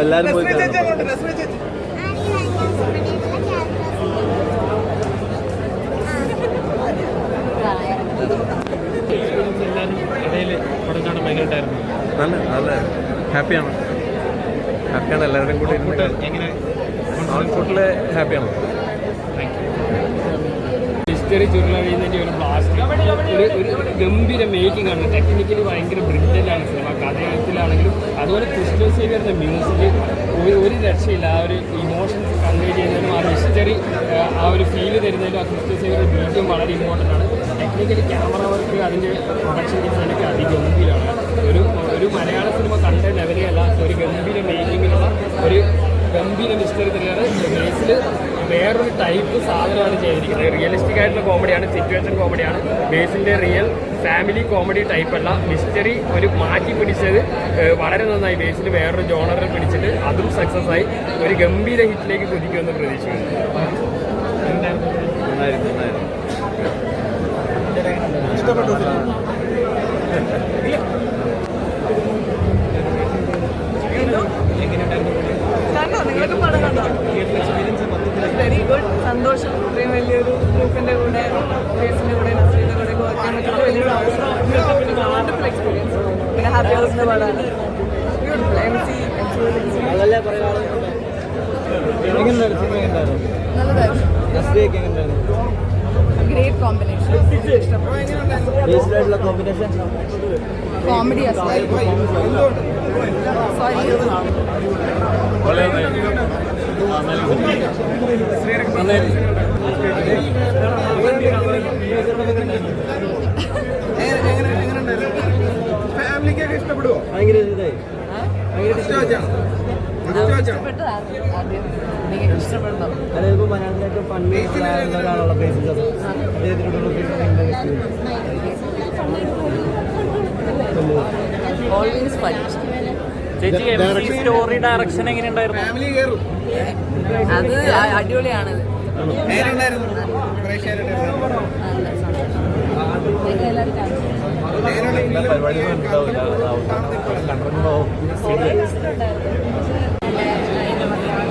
എല്ലാരും പോയി എല്ലാവരുടെയും നല്ല നല്ല. ഹാപ്പിയാണ് ഹാപ്പിയാണ് എല്ലാവരും കൂടി ഇരുന്ന് ഔട്ട്പുട്ട് കാണാൻ. ചുരുള വീഴുന്നതിന്റെ ഒരു ബ്ലാസ്റ്റ് ഒരു ഒരു ഗംഭീര മേക്കിംഗ് ആണ്. ടെക്നിക്കലി ഭയങ്കര ആണ് സിനിമ കഥയത്തിലാണെങ്കിലും അതുപോലെ ക്രിസ്റ്റോ സേവിയറിന്റെ മ്യൂസിക് ഒരു ഒരു രക്ഷയില്ല. ആ ഒരു ഇമോഷൻസ് കൺവേ ചെയ്യുന്നതിനും ആ മിസ്റ്ററി ആ ഒരു ഫീൽ തരുന്നതിനും ആ ക്രിസ്റ്റോ സേവിയറുടെ ബീജം വളരെ ഇമ്പോർട്ടന്റ് ആണ്. ടെക്നിക്കലി ക്യാമറ വർക്ക് അതിന്റെ പ്രൊഡക്ഷൻ ഡിസൈനൊക്കെ അതിഗംഭീരമാണ്. ഒരു ഒരു മലയാള സിനിമ കണ്ട ലെവലല്ല ഒരു ഗംഭീര മേക്കിങ്ങിലുള്ള ഒരു ഗംഭീര മിസ്റ്ററി തന്നെയാണ്. ബേസിൽ വേറൊരു ടൈപ്പ് സാധനമാണ് ചെയ്തിരിക്കുന്നത്. റിയലിസ്റ്റിക് ആയിട്ടുള്ള കോമഡിയാണ് സിറ്റുവേഷൻ കോമഡിയാണ് ബേസിന്റെ real family comedy type mystery ഒരു മാറ്റി പിടിച്ചത് വളരെ നന്നായി. ബേസിൽ വേറൊരു ജോണറിൽ പിടിച്ചിട്ട് അതും സക്സസ് ആയി. ഒരു ഗംഭീര ഹിറ്റിലേക്ക് കുതിക്കുമെന്ന് പ്രതീക്ഷിക്കുന്നു. നന്നായിരുന്നു. പടമാണ് beautiful M C great combination comedy sorry ഇഷ്ടപ്പെടുവോ? ഭയങ്കര ഇതായി. അതായത് മലയാളത്തിലേക്ക് ഫണ്ണി ഒരാളുള്ള ബേസിസ് അദ്ദേഹത്തിനോടുള്ള ഓൾവേസ് ചേച്ചി എം സി സ്റ്റോറി ഡയറക്ഷൻ എങ്ങനെയുണ്ടായിരുന്നു ഫാമിലി കയറും അത് അടിപൊളിയാണ്. നേരുണ്ടായിരുന്നു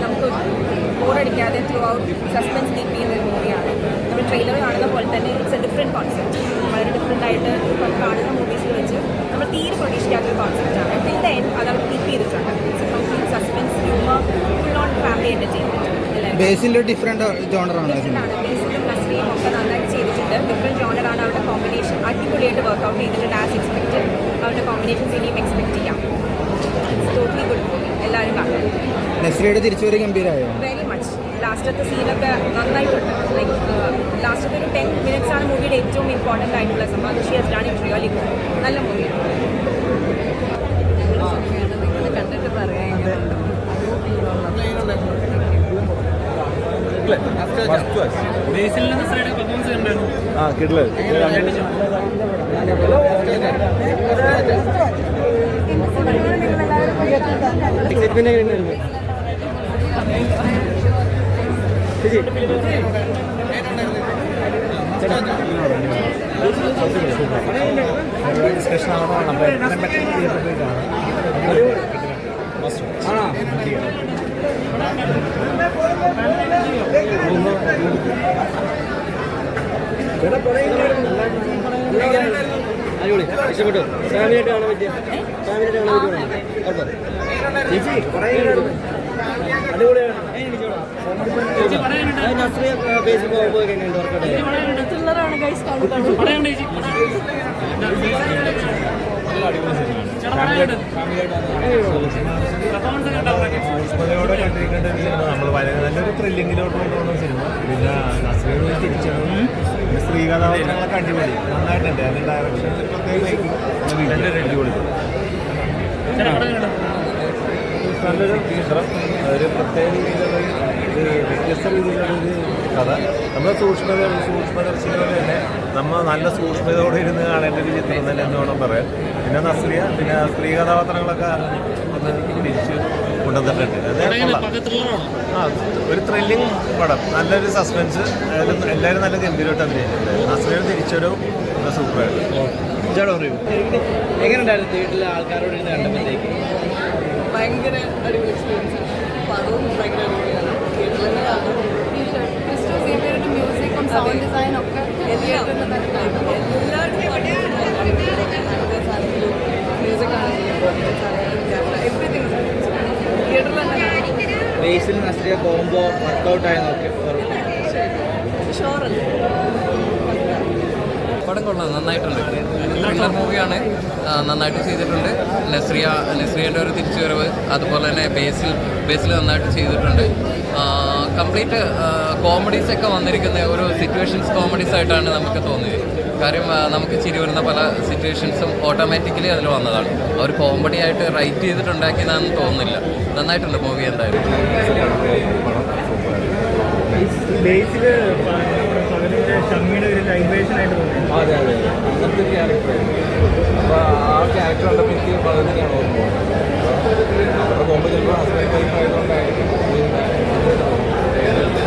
നമുക്ക് ബോറടിക്കാതെ ത്രൂ ഔട്ട് സസ്പെൻസ് കീപ്പ് ചെയ്യുന്ന ഒരു മൂവിയാണ് നമ്മൾ ട്രെയിലർ കാണുന്ന പോലെ തന്നെ ഇറ്റ്സ് എ ഡിഫറെന്റ് കോൺസെപ്റ്റ് വളരെ ഡിഫറെന്റ് ആയിട്ട് കാണുന്ന മൂവീസിൽ വെച്ച് നമ്മൾ തീരെ പ്രതീക്ഷിക്കാത്ത ഒരു കോൺസെപ്റ്റാണ് ടിൽ ദ എൻഡ് അത് അവർ കീപ്പ് ചെയ്തിട്ടുണ്ട് suspense humour full on family entertainment Basil different ജോണറാണ് ബേസിലും നസ്രിയും ഒക്കെ ചെയ്തിട്ടുണ്ട് ഡിഫറെന്റ് ജോണറാണ് അവരുടെ കോമ്പിനേഷൻ അടിപൊളിയായിട്ട് വർക്കൗട്ട് ചെയ്തിട്ടുണ്ട് ആസ് എക്സ്പെക്റ്റ് അവരുടെ കോമ്പിനേഷൻസ് ഇനിയും എക്സ്പെക്ട് ചെയ്യാം. ടോട്ടലി ഗുഡ് മൂവി എല്ലാവരും കാണും നസ്രിയുടെ തിരിച്ചുവരെ ഗംഭീരമായോ വെരി മച്ച് ലാസ്റ്റത്തെ സീനൊക്കെ നന്നായിട്ടുണ്ട്. ലൈക്ക് ലാസ്റ്റത്തെ ഒരു ടെൻ മിനിറ്റ്സ് ആണ് മൂവിയുടെ ഏറ്റവും ഇമ്പോർട്ടന്റ് ആയിട്ടുള്ള സംഭവം she has done it really good നല്ല മൂവിയാണ് നിങ്ങൾ കണ്ടിട്ട് പറയാം ആ കിട്ടില്ല എങ്ങനെയുണ്ടായിരുന്നു ഡിസ്കഷൻ ആണോ അപ്പോൾ എത്രയും പെട്ടെന്ന് തിയേറ്ററിൽ കാണാം അടിപൊളി. ഇഷ്ടപ്പെട്ടു ഫാമിലിയായിട്ട് കാണാൻ പറ്റിയ ഫാമിലിയായിട്ട് കാണാൻ പറ്റുമോ ചേച്ചി അടിപൊളിയാണ്. നസ്രിയ ഉണ്ടാവും സൂക്ഷ്മതയോടെ കണ്ടിരിക്കേണ്ട ഒരു സിനിമ നമ്മൾ വളരെ നല്ലൊരു ത്രില്ലിങ്ങിലോട്ട് കൊണ്ടുപോകുന്ന സിനിമ പിന്നെ നസ്രീയുടെ തിരിച്ചതും സ്ത്രീ കഥാപാത്രങ്ങളൊക്കെ അടിപൊളി. നന്നായിട്ടുണ്ട്. അതിന്റെ ഡയറക്ഷൻ പ്രത്യേക അടിപൊളി. നല്ലൊരു ചിത്രം. ഒരു പ്രത്യേക രീതിയിലുള്ള ഒരു വ്യത്യസ്ത രീതിയിലുള്ള ഒരു കഥ. നമ്മുടെ സൂക്ഷ്മത സൂക്ഷ്മദർശിനികൾ തന്നെ നമ്മൾ നല്ല സൂക്ഷ്മതയോടെ ഇരുന്ന് കാണേണ്ട ഒരു ചിത്രം തന്നെ എന്ന് വേണം പറയാം പിന്നെ നസ്രിയ പിന്നെ സ്ത്രീ കഥാപാത്രങ്ങളൊക്കെ ഒന്ന് തിരിച്ച് കൊണ്ടുവന്നിട്ടുണ്ട്. ആ ഒരു ത്രില്ലിംഗ് പടം. നല്ലൊരു സസ്പെൻസ് എല്ലാവരും എല്ലാവരും നല്ല ഗംഭീരമായിട്ട് അഭിനയിച്ചിട്ടുണ്ട്. നസ്രിയ തിരിച്ചൊരു സൂപ്പറായിട്ട് എങ്ങനെയുണ്ടായിരുന്നു വീട്ടിലെ ആൾക്കാരോട് ഇരുന്ന് കണ്ടപ്പോഴത്തേക്ക്? ഭയങ്കര അടിപൊളി എക്സ്പീരിയൻസ് പടവും ഭയങ്കര അടിപൊളിയാണ്. മ്യൂസിക്കും സൗണ്ട് ഡിസൈനും ഒക്കെ ബേസിൽ നസ്രിയ കോംബോ വർക്കൗട്ട് ആയി നോക്കി. പടം കൊള്ളാം നന്നായിട്ടുണ്ട്. ത്രില്ലർ മൂവിയാണ് നന്നായിട്ട് ചെയ്തിട്ടുണ്ട്. നസ്രിയ നസ്രിയന്റെ ഒരു തിരിച്ചുവരവ് അതുപോലെ തന്നെ ബേസിൽ ബേസിൽ നന്നായിട്ട് ചെയ്തിട്ടുണ്ട്. കംപ്ലീറ്റ് കോമഡീസ് ഒക്കെ വന്നിരിക്കുന്ന ഒരു സിറ്റുവേഷൻസ് കോമഡീസ് ആയിട്ടാണ് നമുക്ക് തോന്നിയത്. കാര്യം നമുക്ക് ചിരി വരുന്ന പല സിറ്റുവേഷൻസും ഓട്ടോമാറ്റിക്കലി അതിൽ വന്നതാണ്. അവർ കോമഡി ആയിട്ട് റൈറ്റ് ചെയ്തിട്ടുണ്ടാക്കിയതാണെന്ന് തോന്നുന്നില്ല. നന്നായിട്ടുണ്ട് മൂവി എന്തായാലും. അതെ അതെ അങ്ങനത്തെ അപ്പോൾ ആ ക്യാരക്ടർ കണ്ടപ്പോൾ എനിക്ക് വളരെ തന്നെയാണ് ഓർമ്മ അവരുടെ കോമ്പ ചിലപ്പോൾ ഹസ്ബൻഡ് വൈഫ് ആയതുകൊണ്ടായിരിക്കും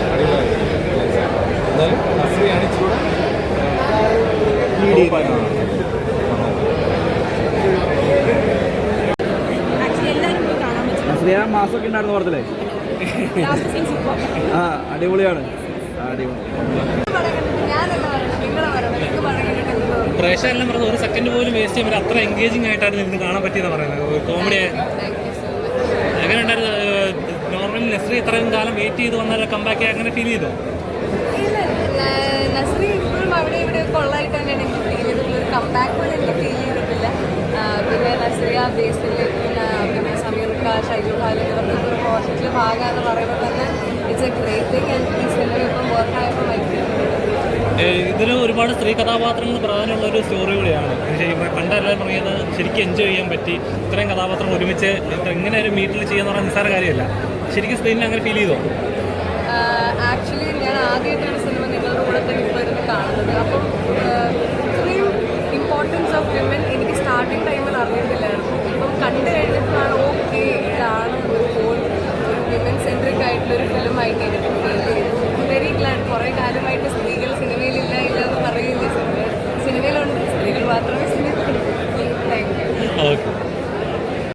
അടിപൊളിയായിരുന്നു എന്നാലും നസ്രിയാണ് ഇച്ചിരൂടെ ആക്ച്വലി എല്ലാവരും പോയി കാണാൻ പറ്റും നസ്രിയ മാസമൊക്കെ ഉണ്ടായിരുന്നു ഓർത്തില്ലേ ലാസ്റ്റ് സീൻ സൂപ്പർ ആ അടിപൊളിയാണ് ആ, അടിപൊളി ഞാനല്ല പറയണം ഉണ്ടായിരുന്നു പറയണം നിങ്ങൾക്ക് പറയുന്നത് പ്രേക്ഷകരെല്ലാം പറഞ്ഞത് ഒരു സെക്കൻഡ് പോലും വേസ്റ്റ് ചെയ്യാൻ അത്ര എൻഗേജിങ് ആയിട്ടാണ് ഇതിന് കാണാൻ പറ്റിയെന്ന് പറയുന്നത്. കോമഡി അങ്ങനെ ഉണ്ടായിരുന്നു? നോർമലി നെസ്രി ഇത്രയും കാലം വെയിറ്റ് ചെയ്ത് വന്നാൽ കമ്പാക്ക് അങ്ങനെ ഫീൽ ചെയ്തോ? ഇല്ല ന- നസ്രി ഇപ്പോഴും അവിടെ ഇവിടെ കൊള്ളായിട്ടാണ് എനിക്ക് ഫീൽ ചെയ്തിട്ടുള്ളത്. ഒരു കമ്പാക്ക് പോലെ എനിക്ക് ഫീൽ ചെയ്തിട്ടില്ല. ആ, പിന്നെ ഇതിന് ഒരുപാട് സ്ത്രീ കഥാപാത്രങ്ങൾ പ്രധാനമുള്ള ഒരു സ്റ്റോറി കൂടിയാണ്. പണ്ടെല്ലാവരും പറയുന്നത് ശരിക്കും എൻജോയ് ചെയ്യാൻ പറ്റി ഇത്രയും കഥാപാത്രം ഒരുമിച്ച് എങ്ങനെ ഒരു മീറ്റിൽ ചെയ്യാന്ന് പറഞ്ഞാൽ നിസ്സാര കാര്യമല്ല. ശരിക്കും സ്ക്രീനിൽ അങ്ങനെ ഫീൽ ചെയ്തോ? ആക്ച്വലി ഞാൻ ആദ്യമായിട്ടാണ് സിനിമ നിങ്ങളുടെ കൂടെ തന്നെ ഇപ്പോൾ കാണുന്നത്. അപ്പം ഇത്രയും ഇമ്പോർട്ടൻസ് ഓഫ് വിമൻ എനിക്ക് സ്റ്റാർട്ടിങ് ടൈമിൽ അറിയത്തില്ലായിരുന്നു. അപ്പം കണ്ടു കഴിഞ്ഞപ്പോഴാണ് ഓ